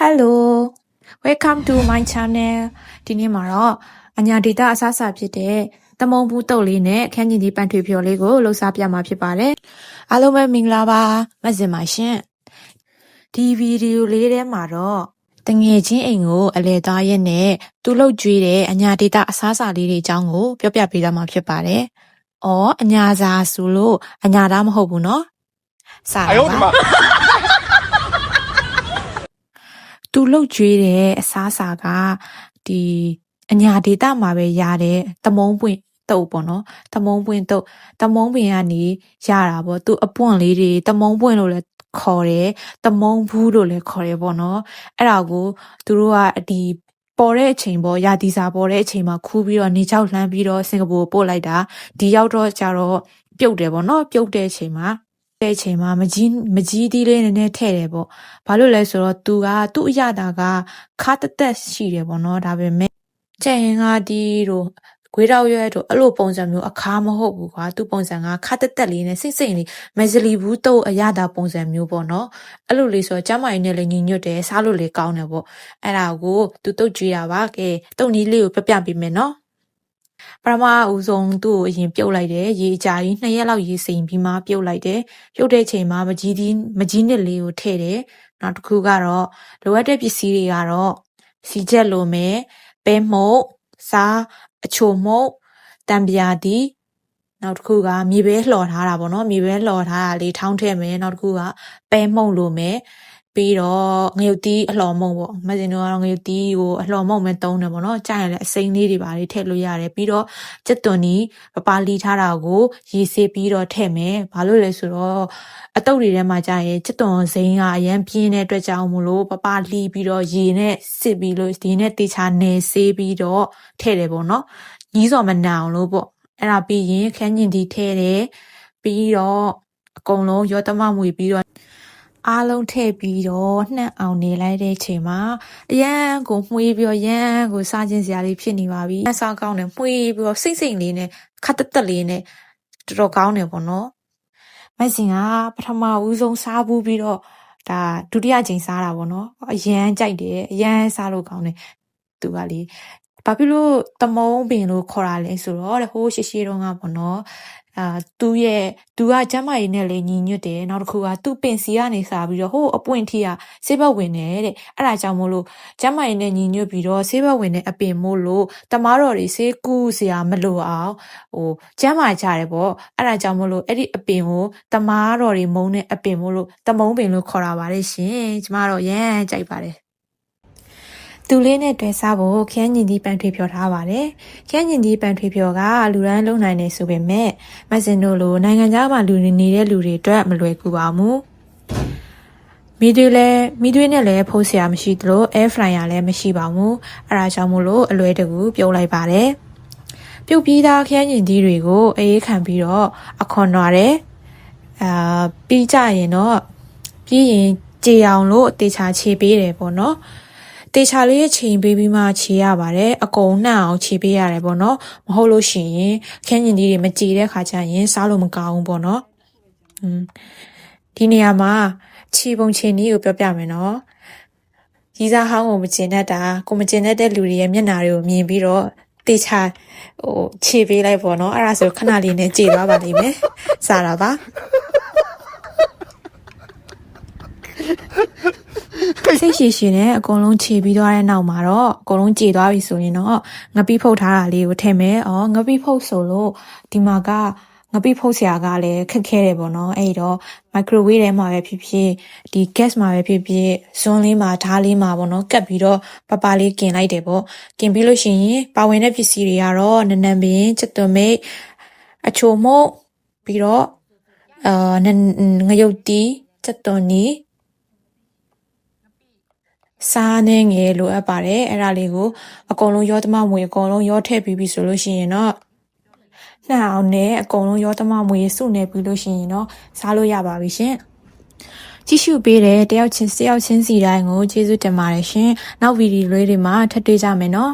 Hello welcome to my channel ဒီနေ့မှာတော့အညာဒေတာအစားအစာဖြစ်တဲ့သမုံဘူးတုပ်လေးနဲ့ခန်းကျင်ဒီပန်ထွေဖျော်လေးကိုလှူစားပြမှာဖြစ်ပါတယ်အားလုံးပဲမင်္ဂလာပါမဇင်ပါရှင်ဒီဗီဒီယိုလေးထဲမှာတော့တငယ်ချင်းအိမ်ကိုအလဲသားရက်နဲ့သူ့လှုပ်ကြွေးတဲ့အညာဒေတာအစားအစာလေးတွေအကြောင်းကိုပြောပြပေးသွားမှာဖြစ်ပါတယ်အော်အညာစာဆိုလို့အညာသားမဟုတ်ဘူးเนาะစာပါ သူလှုပ်ကြွေးတဲ့အစားအစာကဒီအညာဒေတာမှာပဲရတဲ့တမုံပွင့်တုပ်ပေါ့နော်တမုံပွင့်တုပ်တမုံပင်ကနေရတာပေါ့သူအပွင့်လေးတွေတမုံပွင့်လို့လည်းခေါ်တယ်တမုံဘူးလို့လည်းခေါ်တယ်ပေါ့နော်အဲ့ဒါကိုသူတို့ကဒီပေါ်တဲ့အချိန်ပေါ့ရာသီစာပေါ်တဲ့အချိန်မှာခူးပြီးတော့နေချောက်လှမ်းပြီးတော့စင်ကာပူပို့လိုက်တာဒီရောက်တော့ကြတော့ပြုတ်တယ်ပေါ့နော်ပြုတ်တဲ့အချိန်မှာ တဲ့အချိန်မှာမကြီးမကြီးသီးလေးနည်းနည်းထည့်တယ်ပေါ့ဘာလို့လဲဆိုတော့သူကသူ့အရတာကခါတက်တက်ရှိတယ်ပေါ့နော်ဒါပေမဲ့ကျန်ရင်ကဒီတို့ခွေးတော့ရွဲတို့အဲ့လိုပုံစံမျိုးအခါမဟုတ်ဘူးကွာသူ့ပုံစံကခါတက်တက်လေးနဲ့စိတ်စိတ်လေးမဇလီဘူးတော့အရတာပုံစံမျိုးပေါ့နော်အဲ့လိုလေးဆိုတော့ကျမကြီးနဲ့လည်းညီညွတ်တယ်စားလို့လည်းကောင်းတယ်ပေါ့အဲ့ဒါကိုသူတုတ်ကြွေးတာပါကဲတုတ်နီးလေးကိုပြပြပေးမယ်နော် ပထမဦးဆုံးသူ့ကိုအရင်ပြုတ်လိုက်တယ်ရေအကြာကြီးနှစ်ရက်လောက်ရေစိမ်ပြီးမှပြုတ်လိုက်တယ်ပြုတ်တဲ့ချိန်မှာမကြီးဒီမကြီးနစ်လေးကိုထည့်တယ်နောက်တစ်ခုကတော့လိုအပ်တဲ့ပစ္စည်းတွေကတော့စီချက်လိုမယ်ပဲမှုတ်စားအချိုမှုတ်တံပြာတီနောက်တစ်ခုကမြေပဲလှော်ထားတာပေါ့နော်မြေပဲလှော်ထားတာလေးထောင်းထည့်မယ်နောက်တစ်ခုကပဲမှုတ်လိုမယ် ပြီးတော့ငရုတ်တီးအလှော်မုံပေါ့မစင်တော့ကတော့ငရုတ်တီးကိုအလှော်မုံပဲတုံးတယ်ပေါ့နော်ကြာရင်လည်းအစိမ်းလေးတွေပါလေးထည့်လို့ရတယ်ပြီးတော့ကျက်သွန်နီပပလီထားတာကိုရေစေးပြီးတော့ထည့်မယ်။ဘာလို့လဲဆိုတော့အတုပ်တွေထဲမှာကြာရင်ကျက်သွန်စိမ်းကအရန်ပြင်းတဲ့အတွက်ကြောင့်မလို့ပပလီပြီးတော့ရေနဲ့စစ်ပြီးလို့ဒီနဲ့တေချာနယ်ဆေးပြီးတော့ထည့်တယ်ပေါ့နော်။ကြီးစော်မနာအောင်လို့ပေါ့။အဲ့ဒါပြီးရင်ခန်းညင်ဒီထည့်တယ်။ပြီးတော့အကုန်လုံးရောတမမွေပြီးတော့ အားလုံးထည့်ပြီးတော့နှံ့အောင်နေလိုက်တဲ့ချိန်မှာအရန်ကိုမှွေးပြီးတော့ရန်ကိုစားခြင်းစရာလေးဖြစ်နေပါပြီ။စားကောင်းတယ်မှွေးပြီးတော့စိတ်စိတ်လေးနဲ့ခတ်တက်တက်လေးနဲ့တော်တော်ကောင်းတယ်ပေါ့နော်။မက်စင်ကပထမဦးဆုံးစားဘူးပြီးတော့ဒါဒုတိယကြိမ်စားတာပေါ့နော်။အရန်ကြိုက်တယ်အရန်စားလို့ကောင်းတယ်။သူကလေဘာဖြစ်လို့တမုံပင်လို့ခေါ်တာလဲဆိုတော့တဲ့ဟိုးရှိရှိတုန်းကပေါ့နော် အာသူ့ရဲ့သူကကျမ်းမာရေးနဲ့လည်းညီညွတ်တယ်နောက်တစ်ခုကသူ့ပင်စီကနေစားပြီးတော့ဟိုးအပွင့်ထီကဆေးဘက်ဝင်တယ်တဲ့အဲ့ဒါကြောင့်မို့လို့ကျမ်းမာရေးနဲ့ညီညွတ်ပြီးတော့ဆေးဘက်ဝင်တဲ့အပင်မို့လို့တမားတော်တွေဆေးကူးစရာမလိုအောင်ဟိုကျမ်းမာကြတယ်ပေါ့အဲ့ဒါကြောင့်မို့လို့အဲ့ဒီအပင်ကိုတမားတော်တွေမုံတဲ့အပင်မို့လို့တမုံပင်လို့ခေါ်တာပါတယ်ရှင်ကျမတော့ရမ်းကြိုက်ပါတယ် သူလေးနဲ့တွေ့စားဖို့ခန်းညင်ဒီပန်ထွေဖြော်ထားပါတယ်။ခန်းညင်ဒီပန်ထွေဖြော်ကလူတိုင်းလုံနိုင်နေဆိုပေမဲ့မက်စင်တို့လိုနိုင်ငံခြားမှာလူနေနေတဲ့လူတွေအတွက်မလွယ်ကူပါဘူး။မီတွေလည်းမီတွေနဲ့လည်းဖိုးဆရာမရှိသလို air fryer လည်းမရှိပါဘူး။အဲဒါကြောင့်မို့လို့အလွယ်တကူပြုတ်လိုက်ပါတယ်။ပြုတ်ပြီးသားခန်းညင်ဒီတွေကိုအေးခံပြီးတော့အခွန်သွားတယ်။အာပြီးကြရင်တော့ပြီးရင်ကြေအောင်လို့တေချာခြေပေးတယ်ပေါ့နော်။ တေချာလေးချိန်ပေးပြီးမှခြေရပါတယ်အကုန်နှံ့အောင်ခြေပေးရတယ်ပေါ့နော်မဟုတ်လို့ရှိရင်ခင်းကျင်ဒီတွေမကြည်တဲ့ခါကျရင်စားလို့မကောင်းဘူးပေါ့နော်อืมဒီနေရာမှာခြေပုံခြေနည်းကိုပြောပြမယ်နော်ရီးစားဟောင်းကိုမကျင်တတ်တာကိုမကျင်တတ်တဲ့လူတွေရဲ့မျက်နှာတွေကိုမြင်ပြီးတော့တေချာဟိုခြေပေးလိုက်ပေါ့နော်အဲ့ဒါဆိုခဏလေးနဲ့ကြည်သွားပါလိမ့်မယ်စားတာပါ စိတ်ရှည်ရှည်နဲ့အကုန်လုံးခြေပြီးသွားတဲ့နောက်မှာတော့အကုန်လုံးကြေသွားပြီဆိုရင်တော့ငပိဖုတ်ထားတာလေးကိုထည့်မယ်။အော်ငပိဖုတ်ဆိုလို့ဒီမှာကငပိဖုတ်ဆရာကလည်းခက်ခဲတယ်ပေါ့နော်။အဲ့တော့ microwave ထဲမှာပဲဖြစ်ဖြစ်ဒီ gas မှာပဲဖြစ်ဖြစ်ဇွန်းလေးမှာဓားလေးမှာပေါ့နော်ကတ်ပြီးတော့ပပလေးกินလိုက်တယ်ပေါ့။กินပြီးလို့ရှိရင်ပါဝင်တဲ့ပစ္စည်းတွေကတော့နနံပင်ချက်သွန်မိတ်အချိုမုတ်ပြီးတော့အာနငရုတ်တီချက်သွန်နီ စားနေငယ်လိုအပ်ပါတယ်အဲ့ဒါလေးကိုအကုန်လုံးရောသမမွေအကုန်လုံးရောထည့်ပြီးပြီဆိုလို့ရှိရင်တော့နှံ့အောင်နဲ့အကုန်လုံးရောသမမွေစုနေပြီးလို့ရှိရင်တော့စားလို့ရပါပြီရှင်ကြည့်ရှုပေးတဲ့တယောက်ချင်းတယောက်ချင်းစီတိုင်းကိုကျေးဇူးတင်ပါတယ်ရှင်နောက်ဗီဒီယိုလေးတွေမှာထပ်တွေ့ကြမယ်နော်